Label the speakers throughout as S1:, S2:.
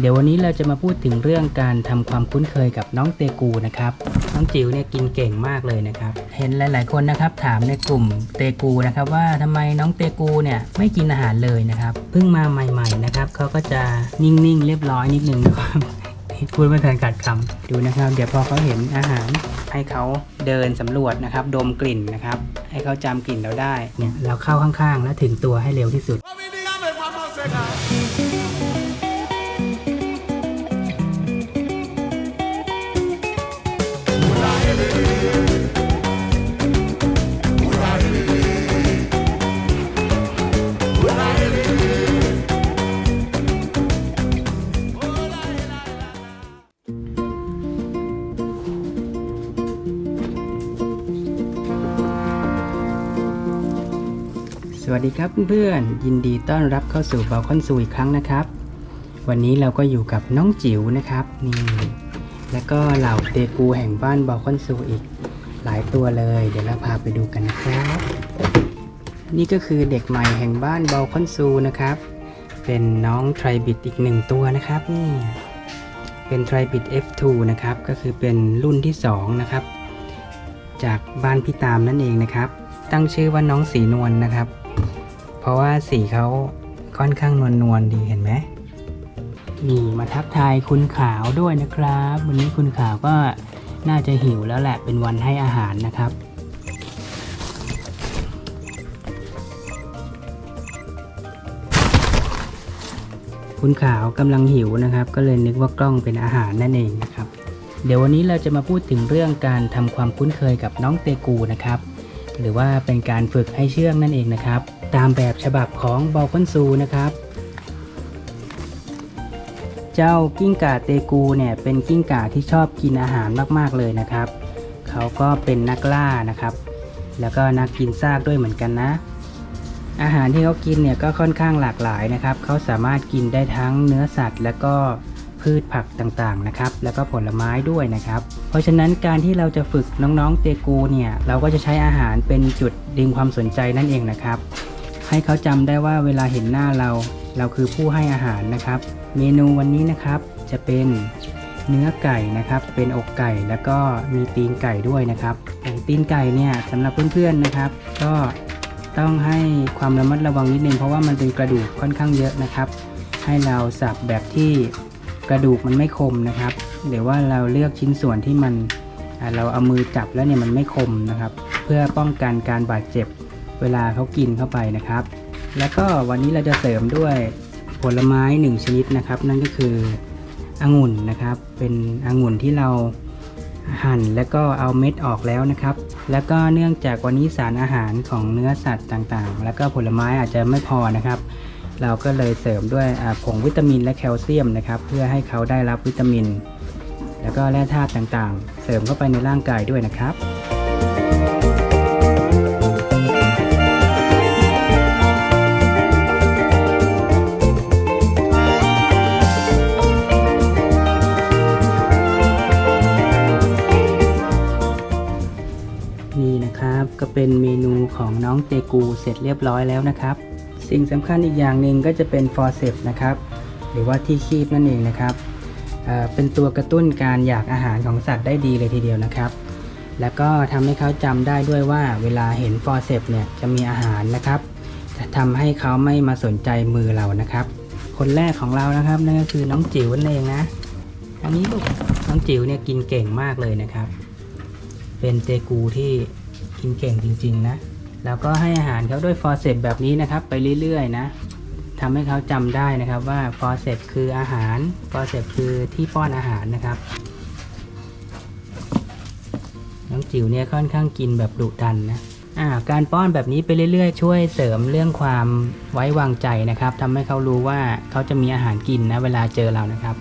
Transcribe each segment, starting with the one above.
S1: เดี๋ยววันนี้เราจะมาพูดถึงเรื่องการทำความคุ้นเคยกับน้องเตกูนะครับ น้องจิ๋วเนี่ยกินเก่งมากเลยนะครับ เห็นหลาย ๆ คนนะครับถามในกลุ่มเตกูนะครับว่าทำไมน้องเตกูเนี่ยไม่กินอาหารเลยนะครับ เพิ่งมาใหม่ ๆ นะครับเขาก็จะนิ่ง ๆ เรียบร้อยนิดนึงนะครับพูดไม่ทันขาดคำดูนะครับ เดี๋ยวพอเขาเห็นอาหาร ให้เขาเดินสำรวจนะครับ ดมกลิ่นนะครับ ให้เขาจำกลิ่นเราได้เนี่ยเราเข้าข้างๆ แล้วถึงตัวให้เร็วที่สุด วัสดีครับเพื่อนๆยินดีต้อนรับเข้าสู่เบลคอนซูอีกครั้งนะครับ วันนี้เราก็อยู่กับน้องจิ๋วนะครับนี่แล้วก็เหล่าเตกูแห่งบ้านเบลคอนซูอีกหลายตัวเลย เดี๋ยวเราพาไปดูกันนะครับ นี่ก็คือเด็กใหม่แห่งบ้านเบลคอนซูนะครับ เป็นน้องไทรบิดอีกหนึ่งตัวนะครับนี่เป็นไทรบิด F2 นะครับก็คือเป็นรุ่นที่สองนะครับจากบ้านพี่ตามนั่นเองนะครับ ตั้งชื่อว่าน้องสีนวลนะครับ เพราะว่าสีเขาค่อนข้างนวลนวลดีเห็นไหมนี่มาทักทายคุณขาวด้วยนะครับ วันนี้คุณขาวก็น่าจะหิวแล้วแหละเป็นวันให้อาหารนะครับ คุณขาวกำลังหิวนะครับ ก็เลยนึกว่ากล้องเป็นอาหารนั่นเองนะครับ เดี๋ยววันนี้เราจะมาพูดถึงเรื่องการทำความคุ้นเคยกับน้องเตกูนะครับ หรือว่าเป็นการฝึกให้เชื่องนั่นเองนะครับ ตามแบบฉบับของบอลคอนซูนะครับ เจ้ากิ้งก่าเตกูเนี่ยเป็นกิ้งก่าที่ชอบกินอาหารมากๆเลยนะครับ เขาก็เป็นนักล่านะครับ แล้วก็นักกินซากด้วยเหมือนกันนะ อาหารที่เขากินเนี่ยก็ค่อนข้างหลากหลายนะครับ เขาสามารถกินได้ทั้งเนื้อสัตว์ แล้วก็พืชผักต่างๆนะครับ แล้วก็ผลไม้ด้วยนะครับ เพราะฉะนั้นการที่เราจะฝึกน้องๆเตกูเนี่ย เราก็จะใช้อาหารเป็นจุดดึงความสนใจนั่นเองนะครับ ให้เขาจำได้ว่าเวลาเห็นหน้าเรา เราคือผู้ให้อาหารนะครับ เมนูวันนี้นะครับจะเป็นเนื้อไก่นะครับ เป็นอกไก่แล้วก็มีตีนไก่ด้วยนะครับอย่างตีนไก่เนี่ยสำหรับเพื่อนๆนะครับ ก็ต้องให้ความระมัดระวังนิดนึงเพราะว่ามันเป็นกระดูกค่อนข้างเยอะนะครับ ให้เราสับแบบที่กระดูกมันไม่คมนะครับหรือว่าเราเลือกชิ้นส่วนที่มันเราเอามือจับแล้วเนี่ยมันไม่คมนะครับ เพื่อป้องกันการบาดเจ็บ เวลาเขากินเข้าไปนะครับ แล้วก็วันนี้เราจะเสริมด้วยผลไม้หนึ่งชนิดนะครับ นั่นก็คือองุ่นนะครับ เป็นองุ่นที่เราหั่นแล้วก็เอาเม็ดออกแล้วนะครับ แล้วก็เนื่องจากวันนี้สารอาหารของเนื้อสัตว์ต่างๆ แล้วก็ผลไม้อาจจะไม่พอนะครับ เราก็เลยเสริมด้วยผงวิตามินและแคลเซียมนะครับ เพื่อให้เขาได้รับวิตามิน แล้วก็แร่ธาตุต่างๆ เสริมเข้าไปในร่างกายด้วยนะครับ เป็นเมนูของน้องเตกูเสร็จเรียบร้อยแล้วนะครับ สิ่งสำคัญอีกอย่างหนึ่งก็จะเป็นฟอร์เซปนะครับ หรือว่าที่คีบนั่นเองนะครับเป็นตัวกระตุ้นการอยากอาหารของสัตว์ได้ดีเลยทีเดียวนะครับ แล้วก็ทำให้เขาจำได้ด้วยว่าเวลาเห็นฟอร์เซปเนี่ยจะมีอาหารนะครับจะทำให้เขาไม่มาสนใจมือเรานะครับ คนแรกของเรานะครับนั่นก็คือน้องจิ๋วนั่นเองนะ อันนี้ลูกน้องจิ๋วเนี่ยกินเก่งมากเลยนะครับ เป็นเตกูที่ กินเก่งจริง ๆ นะ แล้วก็ให้อาหารเขาด้วยฟอร์เซปแบบนี้นะครับ ไปเรื่อยๆนะทำให้เขาจำได้นะครับว่าฟอร์เซปคืออาหารฟอร์เซปคือที่ป้อนอาหารนะครับ น้องจิ๋วเนี่ยค่อนข้างกินแบบดุดันนะอ่าการป้อนแบบนี้ไปเรื่อยๆ ช่วยเสริมเรื่องความไว้วางใจนะครับทำให้เขารู้ว่าเขาจะมีอาหารกินนะเวลาเจอเรานะครับ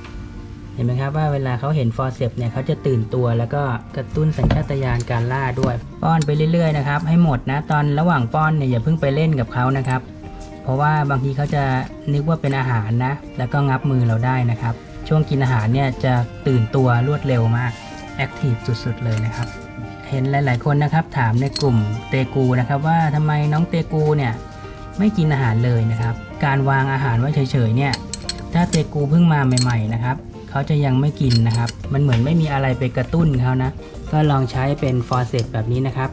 S1: เห็นไหมครับว่าเวลาเขาเห็นฟอร์เซปเนี่ยเขาจะตื่นตัวแล้วก็กระตุ้นสัญชาตญาณการล่าด้วย ป้อนไปเรื่อยๆนะครับให้หมดนะตอนระหว่างป้อนเนี่ยอย่าเพิ่งไปเล่นกับเขานะครับ เพราะว่าบางทีเขาจะนึกว่าเป็นอาหารนะ แล้วก็งับมือเราได้นะครับ ช่วงกินอาหารเนี่ยจะตื่นตัวรวดเร็วมากแอคทีฟสุดๆเลยนะครับ เห็นหลายๆคนนะครับถามในกลุ่มเตกูนะครับว่าทำไมน้องเตกูเนี่ยไม่กินอาหารเลยนะครับ การวางอาหารไว้เฉยๆเนี่ยถ้าเตกูเพิ่งมาใหม่ ๆนะครับ เขาจะยังไม่กินนะครับ มันเหมือนไม่มีอะไรไปกระตุ้นเขานะ ก็ลองใช้เป็นฟอร์เซตแบบนี้นะครับ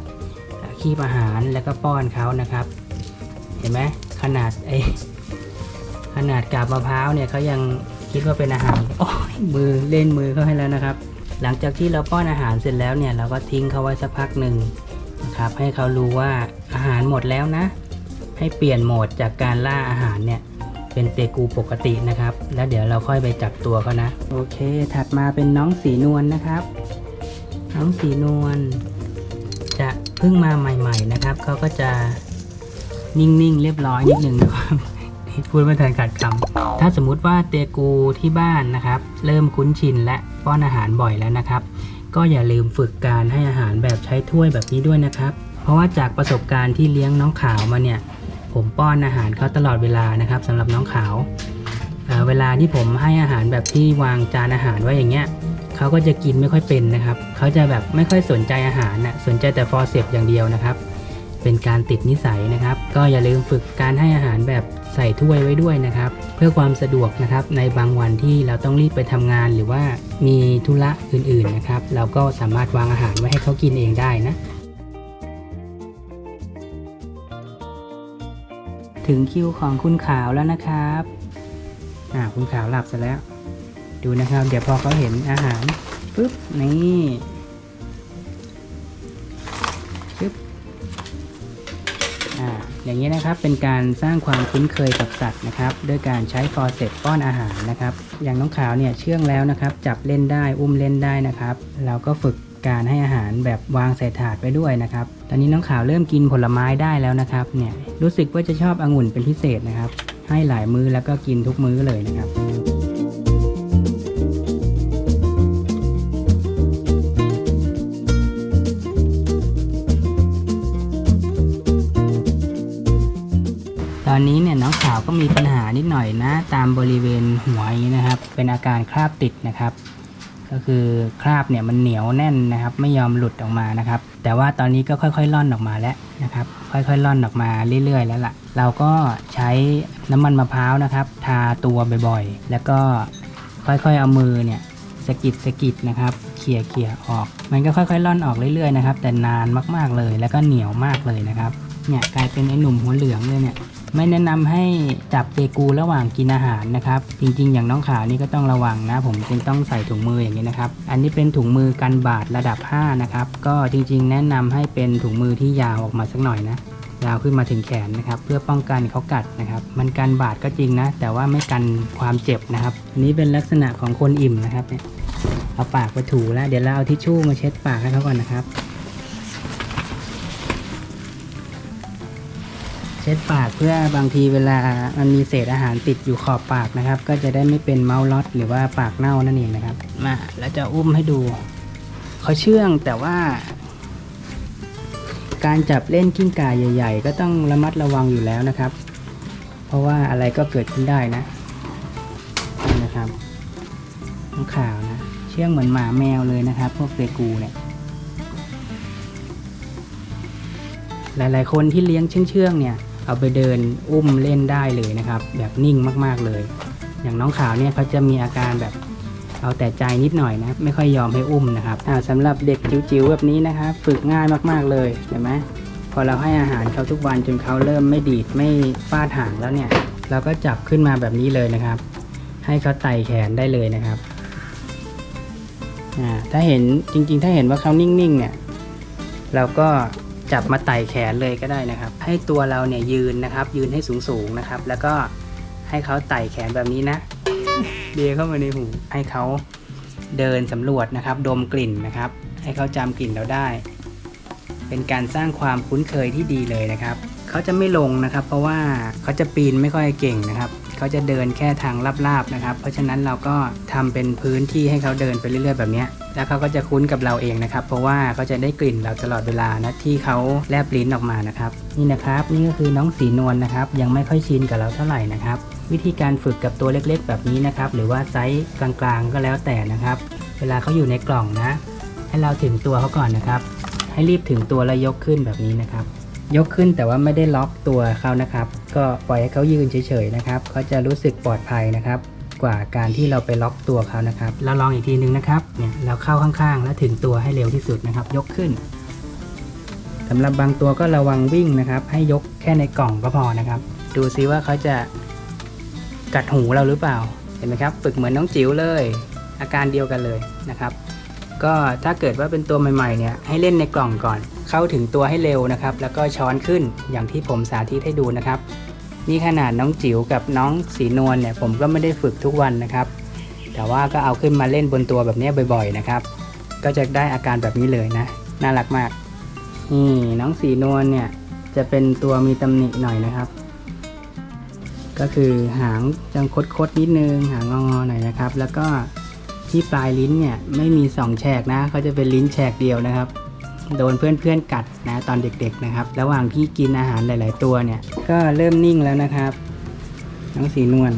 S1: คีบอาหารแล้วก็ป้อนเขานะครับ เห็นไหมขนาดไอขนาดกาบมะพร้าวเนี่ยเขายังคิดว่าเป็นอาหาร โอ้ยมือเล่นมือเขาให้แล้วนะครับ หลังจากที่เราป้อนอาหารเสร็จแล้วเนี่ยเราก็ทิ้งเขาไว้สักพักหนึ่งนะครับ ให้เขารู้ว่าอาหารหมดแล้วนะ ให้เปลี่ยนโหมดจากการล่าอาหารเนี่ย เป็นเตกูปกตินะครับ แล้วเดี๋ยวเราค่อยไปจับตัวเขานะ โอเค ถัดมาเป็นน้องสีนวลนะครับ น้องสีนวลจะเพิ่งมาใหม่ ๆ นะครับเขาก็จะนิ่งๆเรียบร้อยนิดนึงนะครับพูดไม่ทันขาดคำถ้าสมมุติว่าเตกูที่บ้านนะครับ เริ่มคุ้นชินและป้อนอาหารบ่อยแล้วนะครับ ก็อย่าลืมฝึกการให้อาหารแบบใช้ถ้วยแบบนี้ด้วยนะครับ เพราะว่าจากประสบการณ์ที่เลี้ยงน้องขาวมาเนี่ย ผมป้อนอาหารเขาตลอดเวลานะครับสำหรับน้องขาวเเวลาที่ผมให้อาหารแบบที่วางจานอาหารไว้อย่างเงี้ยเขาก็จะกินไม่ค่อยเป็นนะครับ เขาจะแบบไม่ค่อยสนใจอาหารนะสนใจแต่ฟอร์เซปอย่างเดียวนะครับ เป็นการติดนิสัยนะครับ ก็อย่าลืมฝึกการให้อาหารแบบใส่ถ้วยไว้ด้วยนะครับ เพื่อความสะดวกนะครับในบางวันที่เราต้องรีบไปทำงานหรือว่ามีธุระอื่นๆนะครับ เราก็สามารถวางอาหารไว้ให้เขากินเองได้นะ ถึงคิวของคุณขาวแล้วนะครับอ่าคุณขาวหลับซะแล้ว ดูนะครับ เดี๋ยวพอเขาเห็นอาหารปุ๊บนี่ปึ๊บอ่าอย่างนี้นะครับเป็นการสร้างความคุ้นเคยกับสัตว์นะครับด้วยการใช้ฟอร์เซตป้อนอาหารนะครับ อย่างน้องขาวเนี่ยเชื่องแล้วนะครับ จับเล่นได้อุ้มเล่นได้นะครับ เราก็ฝึก การให้อาหารแบบวางใส่ถาดไปด้วยนะครับ ตอนนี้น้องขาวเริ่มกินผลไม้ได้แล้วนะครับ เนี่ยรู้สึกว่าจะชอบองุ่นเป็นพิเศษนะครับ ให้หลายมื้อแล้วก็กินทุกมื้อเลยนะครับตอนนี้เนี่ยน้องขาวก็มีปัญหานิดหน่อยนะ ตามบริเวณหัวนี้นะครับ เป็นอาการคราบติดนะครับ ก็คือคราบเนี่ยมันเหนียวแน่นนะครับ ไม่ยอมหลุดออกมานะครับ แต่ว่าตอนนี้ก็ค่อยๆล่อนออกมาแล้วนะครับ ค่อยๆล่อนออกมาเรื่อยๆ แล้วล่ะ เราก็ใช้น้ำมันมะพร้าวนะครับ ทาตัวบ่อยๆ แล้วก็ค่อยๆเอามือเนี่ยสกิดสกิดนะครับเขี่ยเขี่ยออก มันก็ค่อยๆล่อนออกเรื่อยๆนะครับ แต่นานมากๆเลย แล้วก็เหนียวมากเลยนะครับ เนี่ยกลายเป็นไอ้หนุ่มหัวเหลืองเลยเนี่ย ไม่แนะนำให้จับเตกูระหว่างกินอาหารนะครับ จริง ๆ อย่างน้องขาวนี่ก็ต้องระวังนะ ผมจึงต้องใส่ถุงมืออย่างนี้นะครับ อันนี้เป็นถุงมือกันบาดระดับ 5 นะครับ ก็จริง ๆ แนะนำให้เป็นถุงมือที่ยาวออกมาสักหน่อยนะยาวขึ้นมาถึงแขนนะครับ เพื่อป้องกันเขากัดนะครับ มันกันบาดก็จริงนะ แต่ว่าไม่กันความเจ็บนะครับอันนี้เป็นลักษณะของคนอิ่มนะครับเนี่ยเอาปากไปถูแล้วเดี๋ยวเราเอาทิชชู่มาเช็ดปากให้เขาก่อนนะครับ เช็ดปากเพื่อบางทีเวลามันมีเศษอาหารติดอยู่ขอบปากนะครับ ก็จะได้ไม่เป็นเมาส์ล็อตหรือว่าปากเน่านั่นเองนะครับ มาแล้วจะอุ้มให้ดูเขาเชื่องแต่ว่า การจับเล่นกิ้งก่าใหญ่ ๆ ก็ต้องระมัดระวังอยู่แล้วนะครับ เพราะว่าอะไรก็เกิดขึ้นได้นะนี่นะครับน้องขาวนะ เชื่องเหมือนหมาแมวเลยนะครับ พวกเตกูเนี่ยหลาย ๆ คนที่เลี้ยงเชื่องๆเนี่ย เอาไปเดินอุ้มเล่นได้เลยนะครับ แบบนิ่งมากๆเลย อย่างน้องขาวเนี่ยเขาจะมีอาการแบบเอาแต่ใจนิดหน่อยนะ ไม่ค่อยยอมให้อุ้มนะครับอ่าสำหรับเด็กจิ๋วๆแบบนี้นะครับ ฝึกง่ายมากๆเลยเห็นไหมพอเราให้อาหารเขาทุกวันจนเขาเริ่มไม่ดีดไม่ฟาดหางแล้วเนี่ย เราก็จับขึ้นมาแบบนี้เลยนะครับ ให้เขาไต่แขนได้เลยนะครับอ่าถ้าเห็นจริงๆ ถ้าเห็นว่าเขานิ่งๆเนี่ยเราก็ จับมาไต่แขนเลยก็ได้นะครับ ให้ตัวเราเนี่ยยืนนะครับ ยืนให้สูงๆนะครับ แล้วก็ให้เขาไต่แขนแบบนี้นะเดียเข้ามาในหูให้เขาเดินสำรวจนะครับ ดมกลิ่นนะครับ ให้เขาจำกลิ่นเราได้ เป็นการสร้างความคุ้นเคยที่ดีเลยนะครับเขาจะไม่ลงนะครับ เพราะว่าเขาจะปีนไม่ค่อยเก่งนะครับเขาจะเดินแค่ทางลาบๆนะครับ เพราะฉะนั้นเราก็ทำเป็นพื้นที่ให้เขาเดินไปเรื่อยๆแบบนี้ แล้วเขาก็จะคุ้นกับเราเองนะครับ เพราะว่าเขาจะได้กลิ่นเราตลอดเวลานะที่เขาแลบลิ้นออกมานะครับ นี่นะครับ นี่ก็คือน้องสีนวลนะครับ ยังไม่ค่อยชินกับเราเท่าไหร่นะครับ วิธีการฝึกกับตัวเล็กๆ แบบนี้นะครับ หรือว่าไซส์กลางๆก็แล้วแต่นะครับ เวลาเขาอยู่ในกล่องนะ ให้เราถึงตัวเขาก่อนนะครับ ให้รีบถึงตัวแล้วยกขึ้นแบบนี้นะครับยกขึ้นแต่ว่าไม่ได้ล็อกตัวเขานะครับ ก็ปล่อยให้เขายืนเฉยๆนะครับเขาจะรู้สึกปลอดภัยนะครับ กว่าการที่เราไปล็อกตัวเขานะครับเราลองอีกทีนึงนะครับเนี่ยเราเข้าข้างๆ แล้วถึงตัวให้เร็วที่สุดนะครับ ยกขึ้นสำหรับบางตัวก็ระวังวิ่งนะครับ ให้ยกแค่ในกล่องก็พอนะครับ ดูซิว่าเขาจะกัดหูเราหรือเปล่าเห็นไหมครับ ฝึกเหมือนน้องจิ๋วเลย อาการเดียวกันเลยนะครับ ก็ถ้าเกิดว่าเป็นตัวใหม่ๆเนี่ยให้เล่นในกล่องก่อน เข้าถึงตัวให้เร็วนะครับ แล้วก็ช้อนขึ้นอย่างที่ผมสาธิตให้ดูนะครับ นี่ขนาดน้องจิ๋วกับน้องสีนวลเนี่ยผมก็ไม่ได้ฝึกทุกวันนะครับ แต่ว่าก็เอาขึ้นมาเล่นบนตัวแบบนี้บ่อยๆนะครับ ก็จะได้อาการแบบนี้เลยนะ น่ารักมาก นี่น้องสีนวลเนี่ยจะเป็นตัวมีตำหนิหน่อยนะครับ ก็คือหางจังคดๆนิดนึง หางงอๆหน่อยนะครับ แล้วก็ที่ปลายลิ้นเนี่ยไม่มีสองแฉกนะเขาจะเป็นลิ้นแฉกเดียวนะครับ โดนเพื่อนๆกัดนะตอนเด็กๆนะครับ ระหว่างที่กินอาหารหลาย ๆ ตัวเนี่ย ก็เริ่มนิ่งแล้วนะครับน้องสีนวล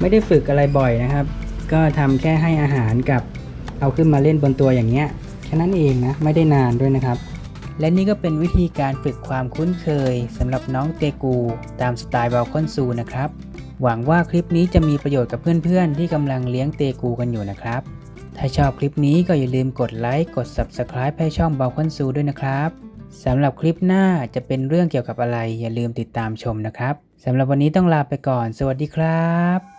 S1: ไม่ได้ฝึกอะไรบ่อยนะครับ ก็ทำแค่ให้อาหารกับเอาขึ้นมาเล่นบนตัวอย่างเงี้ยแค่นั้นเองนะไม่ได้นานด้วยนะครับ และนี่ก็เป็นวิธีการฝึกความคุ้นเคยสำหรับน้องเตกูตามสไตล์บาลคอนซูนะครับหวังว่าคลิปนี้จะมีประโยชน์กับเพื่อนๆ ที่กำลังเลี้ยงเตกูกันอยู่นะครับ ถ้าชอบคลิปนี้ก็อย่าลืมกดไลค์กด Subscribe ให้ช่องบาวคอนซูด้วยนะครับสำหรับคลิปหน้าจะเป็นเรื่องเกี่ยวกับอะไร อย่าลืมติดตามชมนะครับสำหรับวันนี้ต้องลาไปก่อน สวัสดีครับ